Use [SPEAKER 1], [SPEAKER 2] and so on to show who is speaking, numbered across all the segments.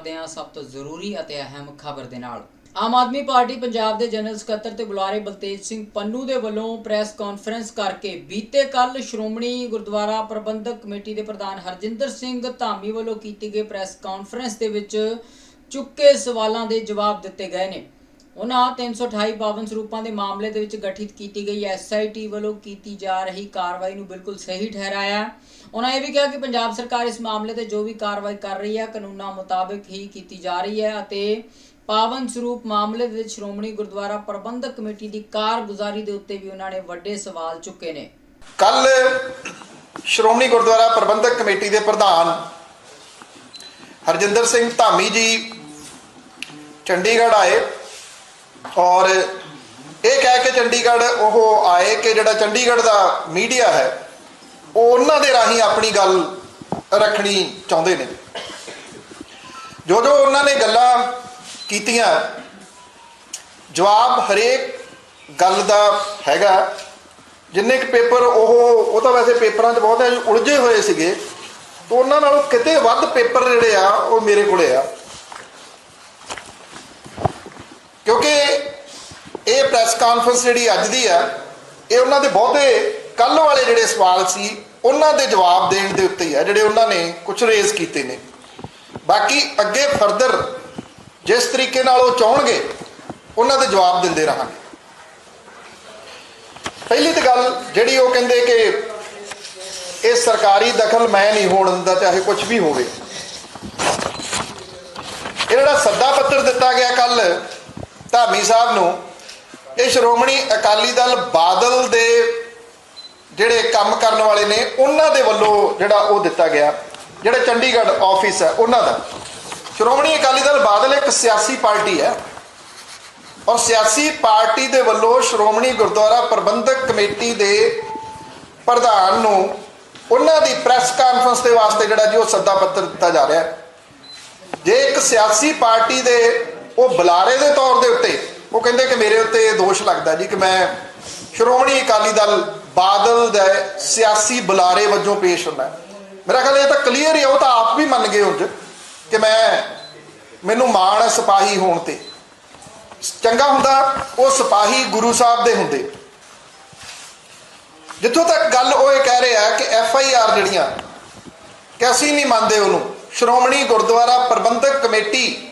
[SPEAKER 1] ਕਰਦੇ ਹਾਂ ਸਭ ਤੋਂ ਜ਼ਰੂਰੀ ਅਤੇ ਅਹਿਮ ਖਬਰ ਦੇ ਨਾਲ। ਆਮ ਆਦਮੀ ਪਾਰਟੀ ਪੰਜਾਬ ਦੇ ਜਨਰਲ ਸਕੱਤਰ ਤੇ ਬੁਲਾਰੇ ਬਲਤੇਜ ਸਿੰਘ ਪੰਨੂ ਦੇ ਵੱਲੋਂ ਪ੍ਰੈਸ ਕਾਨਫਰੰਸ ਕਰਕੇ ਬੀਤੇ ਕੱਲ ਸ਼੍ਰੋਮਣੀ ਗੁਰਦੁਆਰਾ ਪ੍ਰਬੰਧਕ ਕਮੇਟੀ ਦੇ ਪ੍ਰਧਾਨ ਹਰਜਿੰਦਰ ਸਿੰਘ ਧਾਮੀ ਵੱਲੋਂ ਕੀਤੀ ਗਈ ਪ੍ਰੈਸ ਕਾਨਫਰੰਸ ਦੇ ਵਿੱਚ ਚੁੱਕੇ ਸਵਾਲਾਂ ਦੇ ਜਵਾਬ ਦਿੱਤੇ ਗਏ ਨੇ। ਉਹਨਾਂ 328 ਪਾਵਨ ਸਰੂਪਾਂ ਦੇ ਮਾਮਲੇ ਦੇ ਵਿੱਚ ਗਠਿਤ ਕੀਤੀ ਗਈ ਐਸਆਈਟੀ ਵੱਲੋਂ ਕੀਤੀ ਜਾ ਰਹੀ ਕਾਰਵਾਈ ਨੂੰ ਬਿਲਕੁਲ ਸਹੀ ਠਹਿਰਾਇਆ। ਉਹਨਾਂ ਇਹ ਵੀ ਕਿਹਾ ਕਿ ਪੰਜਾਬ ਸਰਕਾਰ ਇਸ ਮਾਮਲੇ ਤੇ ਜੋ ਵੀ ਕਾਰਵਾਈ ਕਰ ਰਹੀ ਹੈ, ਕਾਨੂੰਨਾਂ ਮੁਤਾਬਕ ਹੀ ਕੀਤੀ ਜਾ ਰਹੀ ਹੈ ਅਤੇ ਪਾਵਨ ਸਰੂਪ ਮਾਮਲੇ ਦੇ ਵਿੱਚ ਸ਼੍ਰੋਮਣੀ ਗੁਰਦੁਆਰਾ ਪ੍ਰਬੰਧਕ ਕਮੇਟੀ ਦੀ ਕਾਰਗੁਜ਼ਾਰੀ ਦੇ ਉੱਤੇ ਵੀ ਉਹਨਾਂ ਨੇ ਵੱਡੇ ਸਵਾਲ ਚੁੱਕੇ ਨੇ।
[SPEAKER 2] ਕੱਲ ਸ਼੍ਰੋਮਣੀ ਗੁਰਦੁਆਰਾ ਪ੍ਰਬੰਧਕ ਕਮੇਟੀ ਦੇ ਪ੍ਰਧਾਨ ਹਰਜਿੰਦਰ ਸਿੰਘ ਧਾਮੀ ਜੀ ਚੰਡੀਗੜ੍ਹ ਆਏ। ਔਰ ਇਹ ਕਹਿ ਕੇ ਚੰਡੀਗੜ੍ਹ ਉਹ ਆਏ ਕਿ ਜਿਹੜਾ ਚੰਡੀਗੜ੍ਹ ਦਾ ਮੀਡੀਆ ਹੈ, ਉਹ ਉਹਨਾਂ ਦੇ ਰਾਹੀਂ ਆਪਣੀ ਗੱਲ ਰੱਖਣੀ ਚਾਹੁੰਦੇ ਨੇ। ਜੋ ਜੋ ਉਹਨਾਂ ਨੇ ਗੱਲਾਂ ਕੀਤੀਆਂ, ਜਵਾਬ ਹਰੇਕ ਗੱਲ ਦਾ ਹੈਗਾ। ਜਿੰਨੇ ਕੁ ਪੇਪਰ ਉਹ ਉਹ ਤਾਂ ਵੈਸੇ ਪੇਪਰਾਂ 'ਚ ਬਹੁਤ ਹੈ, ਉਲਝੇ ਹੋਏ ਸੀਗੇ। ਤਾਂ ਉਹਨਾਂ ਨਾਲੋਂ ਕਿਤੇ ਵੱਧ ਪੇਪਰ ਜਿਹੜੇ ਆ, ਉਹ ਮੇਰੇ ਕੋਲੇ ਆ। ਕਿਉਂਕਿ ਇਹ ਪ੍ਰੈਸ ਕਾਨਫਰੰਸ ਜਿਹੜੀ ਅੱਜ ਦੀ ਆ, ਇਹ ਉਹਨਾਂ ਦੇ ਬਹੁਤੇ ਕੱਲ ਵਾਲੇ ਜਿਹੜੇ ਸਵਾਲ ਸੀ, ਉਹਨਾਂ ਦੇ ਜਵਾਬ ਦੇਣ ਦੇ ਉੱਤੇ ਹੀ ਆ, ਜਿਹੜੇ ਉਹਨਾਂ ਨੇ ਕੁਝ ਰੇਜ਼ ਕੀਤੇ ਨੇ। ਬਾਕੀ ਅੱਗੇ ਫਰਦਰ ਜਿਸ ਤਰੀਕੇ ਨਾਲ ਉਹ ਚਾਹਣਗੇ, ਉਹਨਾਂ ਦੇ ਜਵਾਬ ਦਿੰਦੇ ਰਹਾਂਗੇ। ਪਹਿਲੀ ਤਾਂ ਗੱਲ ਜਿਹੜੀ ਉਹ ਕਹਿੰਦੇ ਕਿ ਇਹ ਸਰਕਾਰੀ ਦਖਲ ਮੈਂ ਨਹੀਂ ਹੋਣ ਦਿੰਦਾ, ਚਾਹੇ ਕੁਝ ਵੀ ਹੋਵੇ। ਇਹ ਜਿਹੜਾ ਸੱਦਾ ਪੱਤਰ ਦਿੱਤਾ ਗਿਆ ਕੱਲ ਧਾਮੀ ਸਾਹਿਬ ਨੂੰ ਇਹ ਸ਼੍ਰੋਮਣੀ ਅਕਾਲੀ ਦਲ ਬਾਦਲ ਦੇ ਜਿਹੜੇ ਕੰਮ ਕਰਨ ਵਾਲੇ ਨੇ, ਉਹਨਾਂ ਦੇ ਵੱਲੋਂ ਜਿਹੜਾ ਉਹ ਦਿੱਤਾ ਗਿਆ, ਜਿਹੜਾ ਚੰਡੀਗੜ੍ਹ ਆਫਿਸ ਹੈ, ਉਹਨਾਂ ਦਾ। ਸ਼੍ਰੋਮਣੀ ਅਕਾਲੀ ਦਲ ਬਾਦਲ ਇੱਕ ਸਿਆਸੀ ਪਾਰਟੀ ਹੈ ਔਰ ਸਿਆਸੀ ਪਾਰਟੀ ਦੇ ਵੱਲੋਂ ਸ਼੍ਰੋਮਣੀ ਗੁਰਦੁਆਰਾ ਪ੍ਰਬੰਧਕ ਕਮੇਟੀ ਦੇ ਪ੍ਰਧਾਨ ਨੂੰ ਉਹਨਾਂ ਦੀ ਪ੍ਰੈਸ ਕਾਨਫਰੰਸ ਦੇ ਵਾਸਤੇ ਜਿਹੜਾ ਜੀ ਉਹ ਸੱਦਾ ਪੱਤਰ ਦਿੱਤਾ ਜਾ ਰਿਹਾ ਹੈ। ਜੇ ਇੱਕ ਸਿਆਸੀ ਪਾਰਟੀ ਦੇ ਉਹ ਬੁਲਾਰੇ ਦੇ ਤੌਰ ਦੇ ਉੱਤੇ, ਉਹ ਕਹਿੰਦੇ ਕਿ ਮੇਰੇ ਉੱਤੇ ਇਹ ਦੋਸ਼ ਲੱਗਦਾ ਜੀ ਕਿ ਮੈਂ ਸ਼੍ਰੋਮਣੀ ਅਕਾਲੀ ਦਲ ਬਾਦਲ ਦੇ ਸਿਆਸੀ ਬੁਲਾਰੇ ਵਜੋਂ ਪੇਸ਼ ਹੁੰਦਾ। ਮੇਰਾ ਖਿਆਲ ਇਹ ਤਾਂ ਕਲੀਅਰ ਹੀ ਹੈ ਉਹ ਤਾਂ ਆਪ ਵੀ ਮੰਨ ਗਏ ਉਂਝ ਕਿ ਮੈਂ, ਮੈਨੂੰ ਮਾਣ ਹੈ ਸਿਪਾਹੀ ਹੋਣ ਤੇ। ਚੰਗਾ ਹੁੰਦਾ ਉਹ ਸਿਪਾਹੀ ਗੁਰੂ ਸਾਹਿਬ ਦੇ ਹੁੰਦੇ। ਜਿੱਥੋਂ ਤੱਕ ਗੱਲ ਉਹ ਇਹ ਕਹਿ ਰਿਹਾ ਕਿ ਐਫ ਆਈ ਆਰ ਜਿਹੜੀਆਂ, ਕਿ ਅਸੀਂ ਨਹੀਂ ਮੰਨਦੇ ਉਹਨੂੰ, ਸ਼੍ਰੋਮਣੀ ਗੁਰਦੁਆਰਾ ਪ੍ਰਬੰਧਕ ਕਮੇਟੀ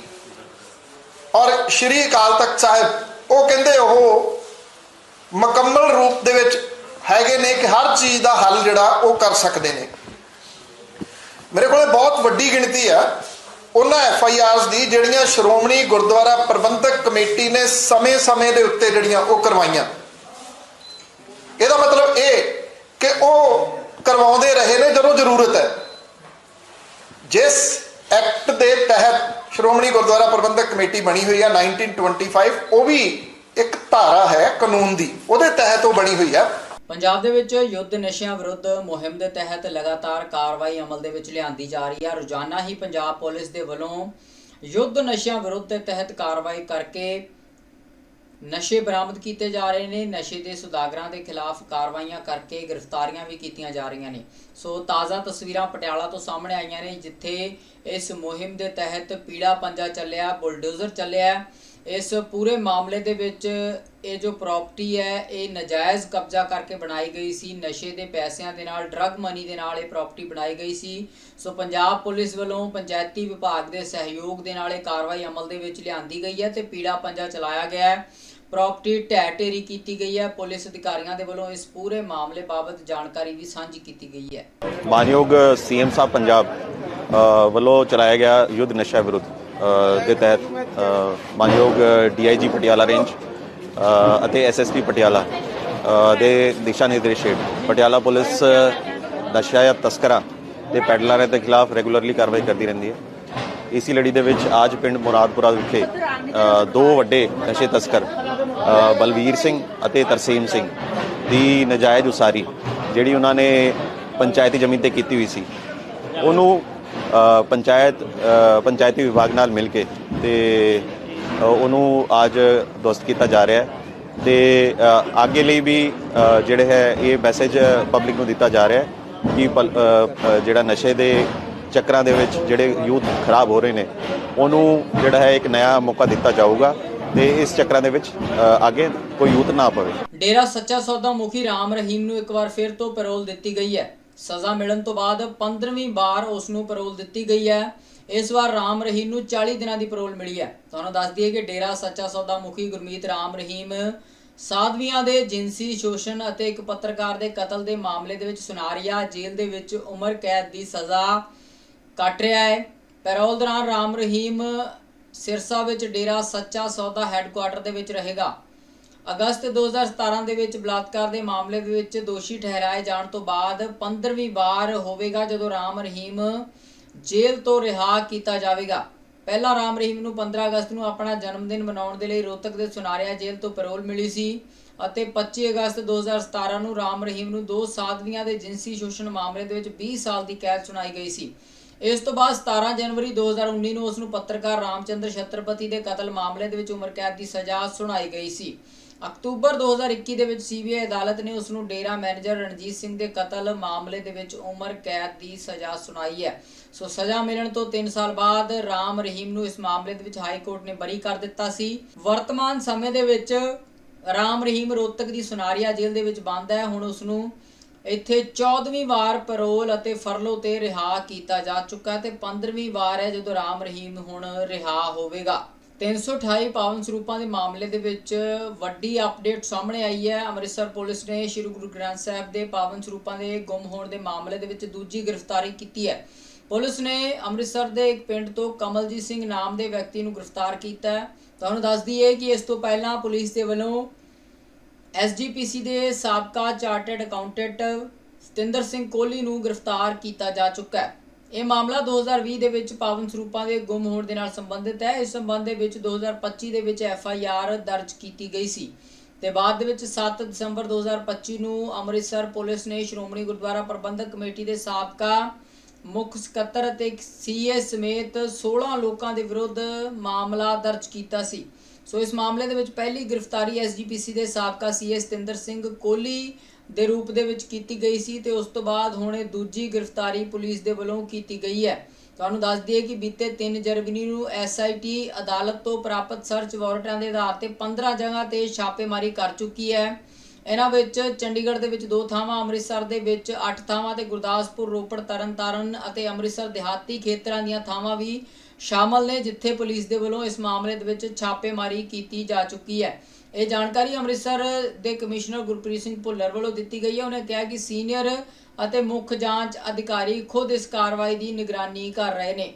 [SPEAKER 2] ਔਰ ਸ਼੍ਰੀ ਅਕਾਲ ਤਖਤ ਸਾਹਿਬ, ਉਹ ਕਹਿੰਦੇ ਉਹ ਮੁਕੰਮਲ ਰੂਪ ਦੇ ਵਿੱਚ ਹੈਗੇ ਨੇ ਕਿ ਹਰ ਚੀਜ਼ ਦਾ ਹੱਲ ਜਿਹੜਾ ਉਹ ਕਰ ਸਕਦੇ ਨੇ। ਮੇਰੇ ਕੋਲੇ ਬਹੁਤ ਵੱਡੀ ਗਿਣਤੀ ਆ। ਉਹਨਾਂ ਐਫ ਆਈ ਆਰਸ ਦੀ ਜਿਹੜੀਆਂ ਸ਼੍ਰੋਮਣੀ ਗੁਰਦੁਆਰਾ ਪ੍ਰਬੰਧਕ ਕਮੇਟੀ ਨੇ ਸਮੇਂ-ਸਮੇਂ ਦੇ ਉੱਤੇ ਜਿਹੜੀਆਂ ਉਹ ਕਰਵਾਈਆਂ। ਇਹਦਾ ਮਤਲਬ ਇਹ ਕਿ ਉਹ ਕਰਵਾਉਂਦੇ ਰਹੇ ਨੇ ਜਦੋਂ ਜ਼ਰੂਰਤ ਹੈ। ਜਿਸ ਐਕਟ ਦੇ ਤਹਿਤ ਸ਼੍ਰੋਮਣੀ ਗੁਰਦੁਆਰਾ ਪ੍ਰਬੰਧਕ ਕਮੇਟੀ ਬਣੀ ਹੋਈ ਹੈ 1925 ਉਹ ਵੀ ਇੱਕ ਧਾਰਾ ਹੈ ਕਾਨੂੰਨ ਦੀ, ਉਹਦੇ ਤਹਿਤ ਉਹ ਬਣੀ ਹੋਈ ਹੈ
[SPEAKER 1] ਪੰਜਾਬ ਦੇ ਵਿੱਚ ਯੁੱਧ ਨਸ਼ਿਆਂ ਵਿਰੁੱਧ ਮੁਹਿੰਮ ਦੇ ਤਹਿਤ ਲਗਾਤਾਰ ਕਾਰਵਾਈ ਅਮਲ ਦੇ ਵਿੱਚ ਲਿਆਂਦੀ ਜਾ ਰਹੀ ਹੈ ਰੋਜ਼ਾਨਾ ਹੀ ਪੰਜਾਬ ਪੁਲਿਸ ਦੇ ਵੱਲੋਂ ਯੁੱਧ ਨਸ਼ਿਆਂ ਵਿਰੁੱਧ ਦੇ ਤਹਿਤ ਕਾਰਵਾਈ ਕਰਕੇ ਨਸ਼ੇ ਬਰਾਮਦ ਕੀਤੇ ਜਾ ਰਹੇ ਨੇ, ਨਸ਼ੇ ਦੇ ਸੁਦਾਗਰਾਂ ਦੇ ਖਿਲਾਫ ਕਾਰਵਾਈਆਂ ਕਰਕੇ ਗ੍ਰਿਫਤਾਰੀਆਂ ਵੀ ਕੀਤੀਆਂ ਜਾ ਰਹੀਆਂ ਨੇ। ਸੋ ਤਾਜ਼ਾ ਤਸਵੀਰਾਂ ਪਟਿਆਲਾ ਤੋਂ ਸਾਹਮਣੇ ਆਈਆਂ ਨੇ, ਜਿੱਥੇ ਇਸ ਮੁਹਿੰਮ ਦੇ ਤਹਿਤ ਪੀੜਾ ਪੰਜਾ ਚੱਲਿਆ, ਬੁਲਡੋਜ਼ਰ ਚੱਲਿਆ ਇਸ ਪੂਰੇ ਮਾਮਲੇ ਦੇ ਵਿੱਚ ਇਹ ਜੋ ਪ੍ਰਾਪਰਟੀ ਹੈ, ਇਹ ਨਜਾਇਜ਼ ਕਬਜ਼ਾ ਕਰਕੇ ਬਣਾਈ ਗਈ ਸੀ। ਨਸ਼ੇ ਦੇ ਪੈਸਿਆਂ ਦੇ ਨਾਲ, ਡਰੱਗ ਮਨੀ ਦੇ ਨਾਲ ਇਹ ਪ੍ਰਾਪਰਟੀ ਬਣਾਈ ਗਈ ਸੀ। ਸੋ ਪੰਜਾਬ ਪੁਲਿਸ ਵੱਲੋਂ ਪੰਚਾਇਤੀ ਵਿਭਾਗ ਦੇ ਸਹਿਯੋਗ ਦੇ ਨਾਲ ਇਹ ਕਾਰਵਾਈ ਅਮਲ ਦੇ ਵਿੱਚ ਲਿਆਂਦੀ ਗਈ ਹੈ ਤੇ ਪੀੜਾ ਪੰਜਾ ਚਲਾਇਆ ਗਿਆ ਹੈ। ਪ੍ਰਾਪਰਟੀ ਢਹਿ ਢੇਰੀ ਕੀਤੀ ਗਈ ਹੈ। ਪੁਲਿਸ ਅਧਿਕਾਰੀਆਂ ਦੇ ਵੱਲੋਂ ਇਸ ਪੂਰੇ ਮਾਮਲੇ ਬਾਬਤ ਜਾਣਕਾਰੀ ਵੀ ਸਾਂਝੀ ਕੀਤੀ ਗਈ ਹੈ।
[SPEAKER 3] ਮਾਨਯੋਗ ਸੀਐਮ ਸਾਹਿਬ ਪੰਜਾਬ ਵੱਲੋਂ ਚਲਾਇਆ ਗਿਆ ਯੁੱਧ ਨਸ਼ਾ ਵਿਰੁੱਧ ਦੇ ਤਹਿਤ ਅ, ਮਾਨਯੋਗ ਡੀਆਈਜੀ ਪਟਿਆਲਾ ਰੇਂਜ ਅ, ਅਤੇ ਐਸਐਸਪੀ ਪਟਿਆਲਾ ਦੇ ਦਿਸ਼ਾ ਨਿਰਦੇਸ਼ ਹੇਠ। ਪਟਿਆਲਾ ਪੁਲਿਸ ਨਸ਼ਾ ਜਾਂ ਤਸਕਰਾਂ ਦੇ ਪੈਡਲਰਾਂ ਦੇ ਖਿਲਾਫ ਰੈਗੂਲਰਲੀ ਕਾਰਵਾਈ ਕਰਦੀ ਰਹਿੰਦੀ ਹੈ। ਇਸੀ ਲੜੀ ਦੇ ਵਿੱਚ ਅੱਜ ਪਿੰਡ ਮੁਰਾਦਪੁਰਾ ਵਿਖੇ ਦੋ ਵੱਡੇ ਨਸ਼ੇ ਤਸਕਰ ਬਲਵੀਰ ਸਿੰਘ ਅਤੇ ਤਰਸੀਮ ਸਿੰਘ ਦੀ ਨਜਾਇਜ਼ ਉਸਾਰੀ, ਜਿਹੜੀ ਉਹਨਾਂ ਨੇ ਪੰਚਾਇਤੀ ਜ਼ਮੀਨ ਤੇ ਕੀਤੀ ਹੋਈ ਸੀ। ਉਹਨੂੰ ਪੰਚਾਇਤ ਪੰਚਾਇਤੀ ਵਿਭਾਗ ਨਾਲ ਮਿਲ ਕੇ ਤੇ ਉਹਨੂੰ ਅੱਜ ਦੁਸਤ ਕੀਤਾ ਜਾ ਰਿਹਾ ਹੈ ਤੇ ਅੱਗੇ ਲਈ ਵੀ ਜਿਹੜੇ ਹੈ, ਇਹ ਮੈਸੇਜ ਪਬਲਿਕ ਨੂੰ ਦਿੱਤਾ ਜਾ ਰਿਹਾ ਹੈ ਕਿ ਪਲ- ਜਿਹੜਾ ਨਸ਼ੇ ਦੇ ਚੱਕਰਾਂ ਦੇ ਵਿੱਚ ਜਿਹੜੇ ਯੂਥ ਖਰਾਬ ਹੋ ਰਹੇ ਨੇ, ਉਹਨੂੰ ਜਿਹੜਾ ਹੈ ਇੱਕ ਨਵਾਂ ਮੌਕਾ ਦਿੱਤਾ ਜਾਊਗਾ ਤੇ ਇਸ ਚੱਕਰਾਂ ਦੇ ਵਿੱਚ ਅੱਗੇ ਕੋਈ ਯੂਥ ਨਾ ਪਵੇ।
[SPEAKER 1] ਡੇਰਾ ਸੱਚਾ ਸੌਦਾ ਮੁਖੀ ਰਾਮ ਰਹੀਮ ਨੂੰ ਇੱਕ ਵਾਰ ਫਿਰ ਤੋਂ ਪੈਰੋਲ ਦਿੱਤੀ ਗਈ ਹੈ। ਸਜ਼ਾ ਮਿਲਣ ਤੋਂ ਬਾਅਦ 15ਵੀਂ ਵਾਰ ਉਸ ਨੂੰ ਪੈਰੋਲ ਦਿੱਤੀ ਗਈ ਹੈ। ਇਸ ਵਾਰ ਰਾਮ ਰਹੀਮ ਨੂੰ 40 ਦਿਨਾਂ ਦੀ ਪੈਰੋਲ ਮਿਲੀ ਹੈ। ਤੁਹਾਨੂੰ ਦੱਸ ਦਈਏ ਕਿ ਡੇਰਾ ਸੱਚਾ ਸੌਦਾ ਮੁਖੀ ਗੁਰਮੀਤ ਰਾਮ ਰਹੀਮ ਸਾਧਵੀਆਂ ਦੇ ਜਿੰਸੀ ਸ਼ੋਸ਼ਣ ਅਤੇ ਇੱਕ ਪੱਤਰਕਾਰ ਦੇ ਕਤਲ ਦੇ ਮਾਮਲੇ ਦੇ ਵਿੱਚ ਸੁਨਾਰੀਆ ਜੇਲ੍ਹ ਦੇ ਵਿੱਚ ਉਮਰ ਕੈਦ ਦੀ ਸਜ਼ਾ ਕੱਟ ਰਿਹਾ ਹੈ। ਪੈਰੋਲ ਦੌਰਾਨ ਰਾਮ ਰਹੀਮ ਸਿਰਸਾ ਵਿੱਚ ਡੇਰਾ ਸੱਚਾ ਸੌਦਾ ਹੈੱਡਕੁਆਟਰ ਦੇ ਵਿੱਚ ਰਹੇਗਾ। ਅਗਸਤ 2017 ਦੇ ਵਿੱਚ ਬਲਾਤਕਾਰ ਦੇ ਮਾਮਲੇ ਦੇ ਵਿੱਚ ਦੋਸ਼ੀ ਠਹਿਰਾਏ ਜਾਣ ਤੋਂ ਬਾਅਦ 15ਵੀਂ ਵਾਰ ਹੋਵੇਗਾ ਜਦੋਂ ਰਾਮ ਰਹੀਮ ਜੇਲ੍ਹ ਤੋਂ ਰਿਹਾ ਕੀਤਾ ਜਾਵੇਗਾ। ਪਹਿਲਾਂ ਰਾਮ ਰਹੀਮ ਨੂੰ 15 ਅਗਸਤ ਨੂੰ ਆਪਣਾ ਜਨਮ ਦਿਨ ਮਨਾਉਣ ਦੇ ਲਈ ਰੋਹਤਕ ਦੇ ਸੁਨਾਰਿਆ ਜੇਲ੍ਹ ਤੋਂ ਪੈਰੋਲ ਮਿਲੀ ਸੀ ਅਤੇ 25 ਅਗਸਤ 2017 ਨੂੰ ਰਾਮ ਰਹੀਮ ਨੂੰ ਦੋ ਸਾਧਵੀਆਂ ਦੇ ਜਿੰਸੀ ਸ਼ੋਸ਼ਣ ਮਾਮਲੇ ਦੇ ਵਿੱਚ 20 ਸਾਲ ਦੀ ਕੈਦ ਸੁਣਾਈ ਗਈ ਸੀ। ਇਸ ਤੋਂ ਬਾਅਦ 17 ਜਨਵਰੀ 2019 ਨੂੰ ਉਸ ਨੂੰ ਪੱਤਰਕਾਰ ਰਾਮਚੰਦਰ ਛਤਰਪਤੀ ਦੇ ਕਤਲ ਮਾਮਲੇ ਦੇ ਵਿੱਚ ਉਮਰ ਕੈਦ ਦੀ ਸਜ਼ਾ ਸੁਣਾਈ ਗਈ ਸੀ। ਅਕਤੂਬਰ 2021 ਦੇ ਵਿੱਚ ਸੀਬੀਆਈ ਅਦਾਲਤ ਨੇ ਉਸ ਨੂੰ ਡੇਰਾ ਮੈਨੇਜਰ ਰਣਜੀਤ ਸਿੰਘ ਦੇ ਕਤਲ ਮਾਮਲੇ ਦੇ ਵਿੱਚ ਉਮਰ ਕੈਦ ਦੀ ਸਜ਼ਾ ਸੁਣਾਈ ਹੈ। ਸੋ ਸਜ਼ਾ ਮਿਲਣ ਤੋਂ 3 ਸਾਲ ਬਾਅਦ ਰਾਮ ਰਹੀਮ ਨੂੰ ਇਸ ਮਾਮਲੇ ਦੇ ਵਿੱਚ ਹਾਈ ਕੋਰਟ ਨੇ ਬਰੀ ਕਰ ਦਿੱਤਾ ਸੀ। ਵਰਤਮਾਨ ਸਮੇਂ ਦੇ ਵਿੱਚ ਰਾਮ ਰਹੀਮ ਰੋਹਤਕ ਦੀ ਸੁਨਾਰੀਆ ਜੇਲ੍ਹ ਦੇ ਵਿੱਚ ਬੰਦ ਹੈ। ਹੁਣ ਉਸ ਨੂੰ ਇੱਥੇ 14ਵੀਂ ਵਾਰ ਪੈਰੋਲ ਅਤੇ ਫਰਲੋ ਤੇ ਰਿਹਾ ਕੀਤਾ ਜਾ ਚੁੱਕਾ ਹੈ ਤੇ 15ਵੀਂ ਵਾਰ ਹੈ ਜਦੋਂ ਰਾਮ ਰਹੀਮ ਹੁਣ ਰਿਹਾ ਹੋਵੇਗਾ। 328 ਪਾਵਨ ਸਰੂਪਾਂ ਦੇ ਮਾਮਲੇ ਦੇ ਵਿੱਚ ਵੱਡੀ ਅਪਡੇਟ ਸਾਹਮਣੇ ਆਈ ਹੈ। ਅੰਮ੍ਰਿਤਸਰ ਪੁਲਿਸ ਨੇ ਸ੍ਰੀ ਗੁਰੂ ਗ੍ਰੰਥ ਸਾਹਿਬ ਦੇ ਪਾਵਨ ਸਰੂਪਾਂ ਦੇ ਗੁੰਮ ਹੋਣ ਦੇ ਮਾਮਲੇ ਦੇ ਵਿੱਚ ਦੂਜੀ ਗ੍ਰਿਫਤਾਰੀ ਕੀਤੀ ਹੈ। ਪੁਲਿਸ ਨੇ ਅੰਮ੍ਰਿਤਸਰ ਦੇ ਇੱਕ ਪਿੰਡ ਤੋਂ ਕਮਲਜੀਤ ਸਿੰਘ ਨਾਮ ਦੇ ਵਿਅਕਤੀ ਨੂੰ ਗ੍ਰਿਫਤਾਰ ਕੀਤਾ ਹੈ। ਤੁਹਾਨੂੰ ਦੱਸ ਦਈਏ ਕਿ ਇਸ ਤੋਂ ਪਹਿਲਾਂ ਪੁਲਿਸ ਦੇ ਵੱਲੋਂ ਐਸਜੀਪੀਸੀ ਦੇ ਸਾਬਕਾ ਚਾਰਟਰਡ ਅਕਾਊਂਟੈਂਟ ਸਤਿੰਦਰ ਸਿੰਘ ਕੋਹਲੀ ਨੂੰ ਗ੍ਰਿਫਤਾਰ ਕੀਤਾ ਜਾ ਚੁੱਕਾ ਹੈ। ਇਹ ਮਾਮਲਾ 2020 ਦੇ ਵਿੱਚ ਪਾਵਨ ਸਰੂਪਾਂ ਦੇ ਗੁੰਮ ਹੋਣ ਦੇ ਨਾਲ ਸੰਬੰਧਿਤ ਹੈ। ਇਸ ਸੰਬੰਧ ਦੇ ਵਿੱਚ 2025 ਦੇ ਵਿੱਚ ਐਫ ਆਈ ਆਰ ਦਰਜ ਕੀਤੀ ਗਈ ਸੀ ਤੇ ਬਾਅਦ ਦੇ ਵਿੱਚ 7 ਦਸੰਬਰ 2025 ਨੂੰ ਅੰਮ੍ਰਿਤਸਰ ਪੁਲਿਸ ਨੇ ਸ਼੍ਰੋਮਣੀ ਗੁਰਦੁਆਰਾ ਪ੍ਰਬੰਧਕ ਕਮੇਟੀ ਦੇ ਸਾਬਕਾ ਮੁੱਖ ਸਕੱਤਰ ਅਤੇ ਸੀਏ ਸਮੇਤ 16 ਲੋਕਾਂ ਦੇ ਵਿਰੁੱਧ ਮਾਮਲਾ ਦਰਜ ਕੀਤਾ ਸੀ। ਸੋ ਇਸ ਮਾਮਲੇ ਦੇ ਵਿੱਚ ਪਹਿਲੀ ਗ੍ਰਿਫਤਾਰੀ ਐਸਜੀਪੀਸੀ ਦੇ ਸਾਬਕਾ ਸੀਏ ਸਤਿੰਦਰ ਸਿੰਘ ਕੋਹਲੀ ਦੇ ਰੂਪ ਦੇ ਵਿੱਚ ਕੀਤੀ ਗਈ ਸੀ ਤੇ ਉਸ ਤੋਂ ਬਾਅਦ ਹੁਣ ਦੂਜੀ ਗ੍ਰਿਫਤਾਰੀ ਪੁਲਿਸ ਦੇ ਵੱਲੋਂ ਕੀਤੀ ਗਈ ਹੈ। ਤੁਹਾਨੂੰ ਦੱਸ ਦਈਏ ਕਿ ਬੀਤੇ 3 ਜਨਵਰੀ ਨੂੰ ਐਸਆਈਟੀ ਅਦਾਲਤ ਤੋਂ ਪ੍ਰਾਪਤ ਸਰਚ ਵਾਰੰਟਾਂ ਦੇ ਆਧਾਰ ਤੇ 15 ਜਗ੍ਹਾ ਤੇ ਛਾਪੇਮਾਰੀ ਕਰ ਚੁੱਕੀ ਹੈ। ਇਹਨਾਂ ਵਿੱਚ ਚੰਡੀਗੜ੍ਹ ਦੇ ਵਿੱਚ ਦੋ ਥਾਵਾਂ, ਅੰਮ੍ਰਿਤਸਰ ਦੇ ਵਿੱਚ 8 ਥਾਵਾਂ ਤੇ ਗੁਰਦਾਸਪੁਰ, ਰੋਪੜ, ਤਰਨਤਾਰਨ ਅਤੇ ਅੰਮ੍ਰਿਤਸਰ ਦਿਹਾਤੀ ਖੇਤਰਾਂ ਦੀਆਂ ਥਾਵਾਂ ਵੀ ਸ਼ਾਮਲ ਨੇ, ਜਿੱਥੇ ਪੁਲਿਸ ਦੇ ਵੱਲੋਂ ਇਸ ਮਾਮਲੇ ਦੇ ਵਿੱਚ ਛਾਪੇਮਾਰੀ ਕੀਤੀ ਜਾ ਚੁੱਕੀ ਹੈ। ਇਹ ਜਾਣਕਾਰੀ ਅੰਮ੍ਰਿਤਸਰ ਦੇ ਕਮਿਸ਼ਨਰ ਗੁਰਪ੍ਰੀਤ ਸਿੰਘ ਭੁੱਲਰ ਵੱਲੋਂ ਦਿੱਤੀ ਗਈ ਹੈ। ਉਹਨੇ ਕਿਹਾ ਕਿ ਸੀਨੀਅਰ ਅਤੇ ਮੁੱਖ ਜਾਂਚ ਅਧਿਕਾਰੀ ਖੁਦ ਇਸ ਕਾਰਵਾਈ ਦੀ ਨਿਗਰਾਨੀ ਕਰ ਰਹੇ ਨੇ।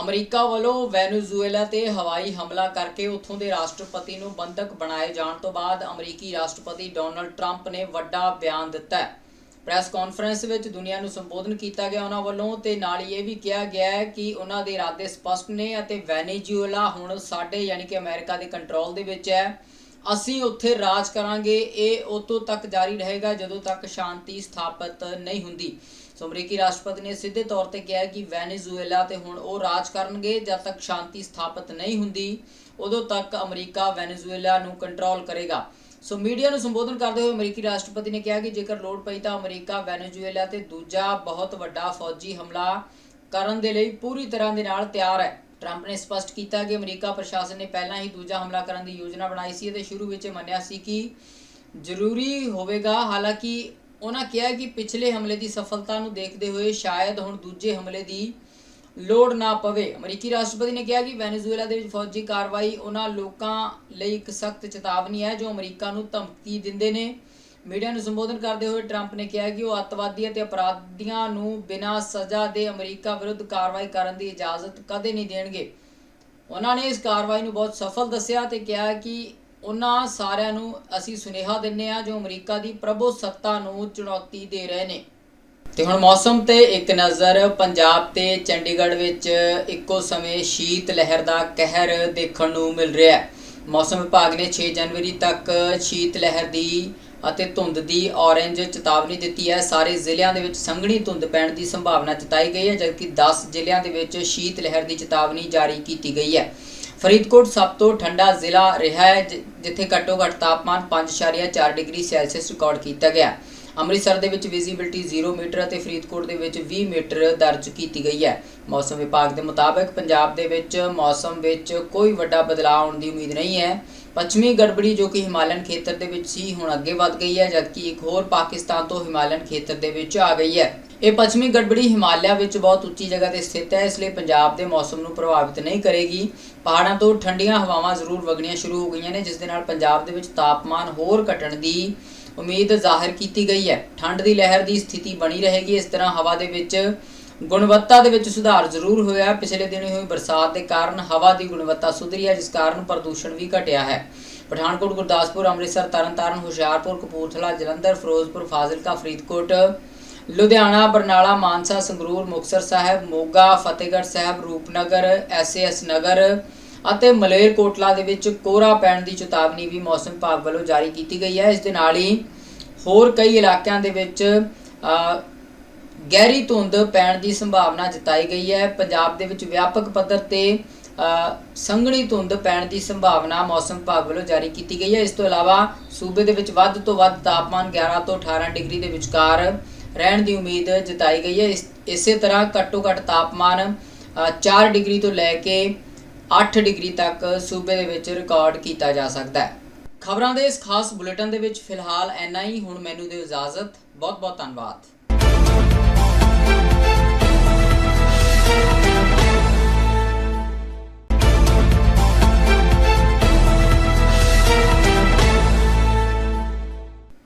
[SPEAKER 1] ਅਮਰੀਕਾ ਵੱਲੋਂ ਵੈਨੇਜ਼ੁਏਲਾ ਤੇ ਹਵਾਈ ਹਮਲਾ ਕਰਕੇ ਉੱਥੋਂ ਦੇ ਰਾਸ਼ਟਰਪਤੀ ਨੂੰ ਬੰਦਕ ਬਣਾਏ ਜਾਣ ਤੋਂ ਬਾਅਦ ਅਮਰੀਕੀ ਰਾਸ਼ਟਰਪਤੀ ਡੋਨਲਡ ਟਰੰਪ ਨੇ ਵੱਡਾ ਬਿਆਨ ਦਿੱਤਾ ਹੈ। ਪ੍ਰੈਸ ਕਾਨਫਰੰਸ ਵਿੱਚ ਦੁਨੀਆ ਨੂੰ ਸੰਬੋਧਨ ਕੀਤਾ ਗਿਆ ਉਹਨਾਂ ਵੱਲੋਂ ਤੇ ਨਾਲ ਹੀ ਇਹ ਵੀ ਕਿਹਾ ਗਿਆ ਹੈ ਕਿ ਉਹਨਾਂ ਦੇ ਇਰਾਦੇ ਸਪਸ਼ਟ ਨੇ ਅਤੇ ਵੈਨੇਜ਼ੁਏਲਾ ਹੁਣ ਸਾਡੇ ਯਾਨੀ ਕਿ ਅਮਰੀਕਾ ਦੇ ਕੰਟਰੋਲ ਦੇ ਵਿੱਚ ਹੈ। ਅਸੀਂ ਉੱਥੇ ਰਾਜ ਕਰਾਂਗੇ, ਇਹ ਉਦੋਂ ਤੱਕ ਜਾਰੀ ਰਹੇਗਾ ਜਦੋਂ ਤੱਕ ਸ਼ਾਂਤੀ ਸਥਾਪਿਤ ਨਹੀਂ ਹੁੰਦੀ। ਸੋ ਅਮਰੀਕੀ ਰਾਸ਼ਟਰਪਤੀ ਨੇ ਸਿੱਧੇ ਤੌਰ ਤੇ ਕਿਹਾ ਕਿ ਵੈਨੇਜ਼ੁਏਲਾ ਤੇ ਹੁਣ ਉਹ ਰਾਜ ਕਰਨਗੇ ਜਦ ਤੱਕ ਸ਼ਾਂਤੀ ਸਥਾਪਿਤ ਨਹੀਂ ਹੁੰਦੀ, ਉਦੋਂ ਤੱਕ ਅਮਰੀਕਾ ਵੈਨੇਜ਼ੁਏਲਾ ਨੂੰ ਕੰਟਰੋਲ ਕਰੇਗਾ। ਸੋ ਮੀਡੀਆ ਨੂੰ ਸੰਬੋਧਨ ਕਰਦੇ ਹੋਏ ਅਮਰੀਕੀ ਰਾਸ਼ਟਰਪਤੀ ਨੇ ਕਿਹਾ ਕਿ ਜੇਕਰ ਲੋੜ ਪਈ ਤਾਂ ਅਮਰੀਕਾ, ਵੈਨੇਜ਼ੁਏਲਾ ਤੇ ਦੂਜਾ ਬਹੁਤ ਵੱਡਾ ਫੌਜੀ ਹਮਲਾ ਕਰਨ ਦੇ ਲਈ ਪੂਰੀ ਤਰ੍ਹਾਂ ਦੇ ਨਾਲ ਤਿਆਰ ਹੈ। ਟਰੰਪ ਨੇ ਸਪਸ਼ਟ ਕੀਤਾ ਕਿ ਅਮਰੀਕਾ ਪ੍ਰਸ਼ਾਸਨ ਨੇ ਪਹਿਲਾਂ ਹੀ ਦੂਜਾ ਹਮਲਾ ਕਰਨ ਦੀ ਯੋਜਨਾ ਬਣਾਈ ਸੀ ਅਤੇ ਸ਼ੁਰੂ ਵਿੱਚ ਮੰਨਿਆ ਸੀ ਕਿ ਜ਼ਰੂਰੀ ਹੋਵੇਗਾ। ਹਾਲਾਂਕਿ, ਉਹਨਾਂ ਕਿਹਾ ਕਿ ਪਿਛਲੇ ਹਮਲੇ ਦੀ ਸਫਲਤਾ ਨੂੰ ਦੇਖਦੇ ਹੋਏ ਸ਼ਾਇਦ ਹੁਣ ਦੂਜੇ ਹਮਲੇ ਦੀ ਲੋੜ ਨਾ ਪਵੇ। ਅਮਰੀਕੀ ਰਾਸ਼ਟਰਪਤੀ ਨੇ ਕਿਹਾ ਕਿ ਵੈਨੇਜ਼ੁਏਲਾ ਦੇ ਵਿੱਚ ਫੌਜੀ ਕਾਰਵਾਈ ਉਹਨਾਂ ਲੋਕਾਂ ਲਈ ਇੱਕ ਸਖਤ ਚੇਤਾਵਨੀ ਹੈ, ਜੋ ਅਮਰੀਕਾ ਨੂੰ ਧਮਕੀ ਦਿੰਦੇ ਨੇ। ਮੀਡੀਆ ਨੂੰ ਸੰਬੋਧਨ ਕਰਦੇ ਹੋਏ ਟਰੰਪ ਨੇ ਕਿਹਾ ਕਿ ਉਹ ਅੱਤਵਾਦੀ ਅਤੇ ਅਪਰਾਧੀਆਂ ਨੂੰ ਬਿਨਾਂ ਸਜ਼ਾ ਦੇ ਅਮਰੀਕਾ ਵਿਰੁੱਧ ਕਾਰਵਾਈ ਕਰਨ ਦੀ ਇਜਾਜ਼ਤ ਕਦੇ ਨਹੀਂ ਦੇਣਗੇ। ਉਹਨਾਂ ਨੇ ਇਸ ਕਾਰਵਾਈ ਨੂੰ ਬਹੁਤ ਸਫਲ ਦੱਸਿਆ ਤੇ ਕਿਹਾ ਕਿ ਉਹਨਾਂ ਸਾਰਿਆਂ ਨੂੰ ਅਸੀਂ ਸੁਨੇਹਾ ਦਿੰਨੇ ਆ ਜੋ ਅਮਰੀਕਾ ਦੀ ਪ੍ਰਭੂ ਸੱਤਾ ਨੂੰ ਚੁਣੌਤੀ ਦੇ ਰਹੇ ਨੇ। ਤੇ ਹੁਣ ਮੌਸਮ ਤੇ ਇੱਕ ਨਜ਼ਰ ਪੰਜਾਬ ਤੇ ਚੰਡੀਗੜ੍ਹ ਵਿੱਚ ਇੱਕੋ ਸਮੇਂ ਸ਼ੀਤ ਲਹਿਰ ਦਾ ਕਹਿਰ ਦੇਖਣ ਨੂੰ ਮਿਲ ਰਿਹਾ ਹੈ। ਮੌਸਮ ਵਿਭਾਗ ਨੇ 6 ਜਨਵਰੀ ਤੱਕ ਸ਼ੀਤ ਲਹਿਰ ਦੀ ਅਤੇ ਧੁੰਦ ਦੀ ਔਰੇਂਜ ਚੇਤਾਵਨੀ ਦਿੱਤੀ ਹੈ। ਸਾਰੇ ਜ਼ਿਲ੍ਹਿਆਂ ਦੇ ਵਿੱਚ ਸੰਘਣੀ ਧੁੰਦ ਪੈਣ ਦੀ ਸੰਭਾਵਨਾ ਜਤਾਈ ਗਈ ਹੈ, ਜਦਕਿ 10 ਜ਼ਿਲ੍ਹਿਆਂ ਦੇ ਵਿੱਚ ਸ਼ੀਤ ਲਹਿਰ ਦੀ ਚੇਤਾਵਨੀ ਜਾਰੀ ਕੀਤੀ ਗਈ ਹੈ। ਫਰੀਦਕੋਟ ਸਭ ਤੋਂ ਠੰਡਾ ਜ਼ਿਲ੍ਹਾ ਰਿਹਾ ਹੈ ਜਿੱਥੇ ਘੱਟੋ ਘੱਟ ਤਾਪਮਾਨ 5.4 ਡਿਗਰੀ ਸੈਲਸੀਅਸ ਰਿਕਾਰਡ ਕੀਤਾ ਗਿਆ ਅੰਮ੍ਰਿਤਸਰ ਦੇ ਵਿੱਚ ਵਿਜ਼ਿਬਿਲਟੀ 0 ਮੀਟਰ ਅਤੇ ਫਰੀਦਕੋਟ ਦੇ ਵਿੱਚ 20 ਮੀਟਰ ਦਰਜ ਕੀਤੀ ਗਈ ਹੈ। ਮੌਸਮ ਵਿਭਾਗ ਦੇ ਮੁਤਾਬਕ ਪੰਜਾਬ ਦੇ ਵਿੱਚ ਮੌਸਮ ਵਿੱਚ ਕੋਈ ਵੱਡਾ ਬਦਲਾਅ ਆਉਣ ਦੀ ਉਮੀਦ ਨਹੀਂ ਹੈ। ਪੱਛਮੀ ਗੜਬੜੀ ਜੋ ਕਿ ਹਿਮਾਲਯਨ ਖੇਤਰ ਦੇ ਵਿੱਚ ਸੀ ਹੁਣ ਅੱਗੇ ਵੱਧ ਗਈ ਹੈ, ਜਦਕਿ ਇੱਕ ਹੋਰ ਪਾਕਿਸਤਾਨ ਤੋਂ ਹਿਮਾਲਯਨ ਖੇਤਰ ਦੇ ਵਿੱਚ ਆ ਗਈ ਹੈ। ਇਹ ਪੱਛਮੀ ਗੜਬੜੀ ਹਿਮਾਲਿਆ ਵਿੱਚ ਬਹੁਤ ਉੱਚੀ ਜਗ੍ਹਾ ਤੇ ਸਥਿਤ ਹੈ, ਇਸ ਲਈ ਪੰਜਾਬ ਦੇ ਮੌਸਮ ਨੂੰ ਪ੍ਰਭਾਵਿਤ ਨਹੀਂ ਕਰੇਗੀ। ਪਹਾੜਾਂ ਤੋਂ ਠੰਡੀਆਂ ਹਵਾਵਾਂ ਜ਼ਰੂਰ ਵਗਣੀਆਂ ਸ਼ੁਰੂ ਹੋ ਗਈਆਂ ਨੇ, ਜਿਸ ਦੇ ਨਾਲ ਪੰਜਾਬ ਦੇ ਵਿੱਚ ਤਾਪਮਾਨ ਹੋਰ ਘਟਣ ਦੀ ਉਮੀਦ ਜ਼ਾਹਿਰ ਕੀਤੀ ਗਈ ਹੈ। ਠੰਡ ਦੀ ਲਹਿਰ ਦੀ ਸਥਿਤੀ ਬਣੀ ਰਹੇਗੀ। ਇਸ ਤਰ੍ਹਾਂ ਹਵਾ ਦੇ ਵਿੱਚ ਗੁਣਵੱਤਾ ਦੇ ਵਿੱਚ ਸੁਧਾਰ ਜ਼ਰੂਰ ਹੋਇਆ ਪਿਛਲੇ ਦਿਨੀ ਹੋਈ ਬਰਸਾਤ ਦੇ ਕਾਰਨ ਹਵਾ ਦੀ ਗੁਣਵੱਤਾ ਸੁਧਰੀ ਹੈ, ਜਿਸ ਕਾਰਨ ਪ੍ਰਦੂਸ਼ਣ ਵੀ ਘਟਿਆ ਹੈ। ਪਠਾਨਕੋਟ, ਗੁਰਦਾਸਪੁਰ, ਅੰਮ੍ਰਿਤਸਰ, ਤਰਨਤਾਰਨ, ਹੁਸ਼ਿਆਰਪੁਰ, ਕਪੂਰਥਲਾ, ਜਲੰਧਰ, ਫਿਰੋਜ਼ਪੁਰ, ਫਾਜ਼ਿਲਕਾ, ਫਰੀਦਕੋਟ, ਲੁਧਿਆਣਾ, ਬਰਨਾਲਾ, ਮਾਨਸਾ, ਸੰਗਰੂਰ, ਮੁਕਤਸਰ ਸਾਹਿਬ, ਮੋਗਾ, ਫਤਿਹਗੜ੍ਹ ਸਾਹਿਬ, ਰੂਪਨਗਰ, ਐਸਏਐਸ ਨਗਰ ਅਤੇ ਮਲੇਰਕੋਟਲਾ ਦੇ ਵਿੱਚ ਕੋਹਰਾ ਪੈਣ ਦੀ ਚੇਤਾਵਨੀ ਵੀ ਮੌਸਮ ਵਿਭਾਗ ਵੱਲੋਂ ਜਾਰੀ ਕੀਤੀ ਗਈ ਹੈ। ਇਸ ਦੇ ਨਾਲ ਹੀ ਹੋਰ ਕਈ ਇਲਾਕਿਆਂ ਦੇ ਵਿੱਚ ਗਹਿਰੀ ਧੁੰਦ ਪੈਣ ਦੀ ਸੰਭਾਵਨਾ ਜਤਾਈ ਗਈ ਹੈ। ਪੰਜਾਬ ਦੇ ਵਿੱਚ ਵਿਆਪਕ ਪੱਧਰ ਤੇ ਸੰਘਣੀ ਧੁੰਦ ਪੈਣ ਦੀ ਸੰਭਾਵਨਾ ਮੌਸਮ ਵਿਭਾਗ ਵੱਲੋਂ ਜਾਰੀ ਕੀਤੀ ਗਈ ਹੈ। ਇਸ ਤੋਂ ਇਲਾਵਾ ਸੂਬੇ ਦੇ ਵਿੱਚ ਵੱਧ ਤੋਂ ਵੱਧ ਤਾਪਮਾਨ 11 ਤੋਂ 18 ਡਿਗਰੀ ਦੇ ਵਿਚਕਾਰ ਰਹਿਣ ਦੀ ਉਮੀਦ ਜਤਾਈ ਗਈ ਹੈ। ਇਸ- ਇਸੇ ਤਰ੍ਹਾਂ ਘੱਟੋ ਘੱਟ ਤਾਪਮਾਨ ਅ, 4 ਡਿਗਰੀ ਤੋਂ ਲੈ ਕੇ 8 ਡਿਗਰੀ ਤੱਕ ਸੂਬੇ ਦੇ ਵਿੱਚ ਰਿਕਾਰਡ ਕੀਤਾ ਜਾ ਸਕਦਾ ਹੈ। ਖਬਰਾਂ ਦੇ ਇਸ ਖਾਸ ਬੁਲੇਟਿਨ ਦੇ ਵਿੱਚ ਫਿਲਹਾਲ ਇੰਨਾ ਹੀ। ਹੁਣ ਮੈਨੂੰ ਦਿਓ ਇਜਾਜ਼ਤ। ਬਹੁਤ ਬਹੁਤ ਧੰਨਵਾਦ।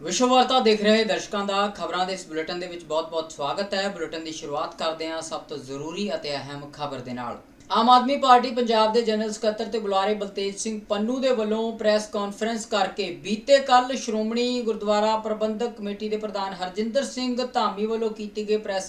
[SPEAKER 1] ਵਿਸ਼ਵ ਵਾਰਤਾ ਦੇਖ ਰਹੇ ਦਰਸ਼ਕਾਂ ਦਾ ਖਬਰਾਂ ਦੇ ਇਸ ਬੁਲੇਟਿਨ ਦੇ ਵਿੱਚ ਬਹੁਤ-ਬਹੁਤ ਸਵਾਗਤ ਹੈ। ਬੁਲੇਟਿਨ ਦੀ ਸ਼ੁਰੂਆਤ ਕਰਦੇ ਹਾਂ ਸਭ ਤੋਂ ਜ਼ਰੂਰੀ ਅਤੇ ਅਹਿਮ ਖਬਰ ਦੇ ਨਾਲ। ਆਮ ਆਦਮੀ ਪਾਰਟੀ ਪੰਜਾਬ ਦੇ ਜਨਰਲ ਸਕੱਤਰ ਤੇ ਬੁਲਾਰੇ ਬਲਤੇਜ ਸਿੰਘ ਪੰਨੂ ਦੇ ਵੱਲੋਂ ਪ੍ਰੈਸ ਕਾਨਫਰੰਸ ਕਰਕੇ ਬੀਤੇ ਕੱਲ ਸ਼੍ਰੋਮਣੀ ਗੁਰਦੁਆਰਾ ਪ੍ਰਬੰਧਕ ਕਮੇਟੀ ਦੇ ਪ੍ਰਧਾਨ ਹਰਜਿੰਦਰ ਸਿੰਘ ਧਾਮੀ ਵੱਲੋਂ ਕੀਤੀ ਗਈ ਪ੍ਰੈਸ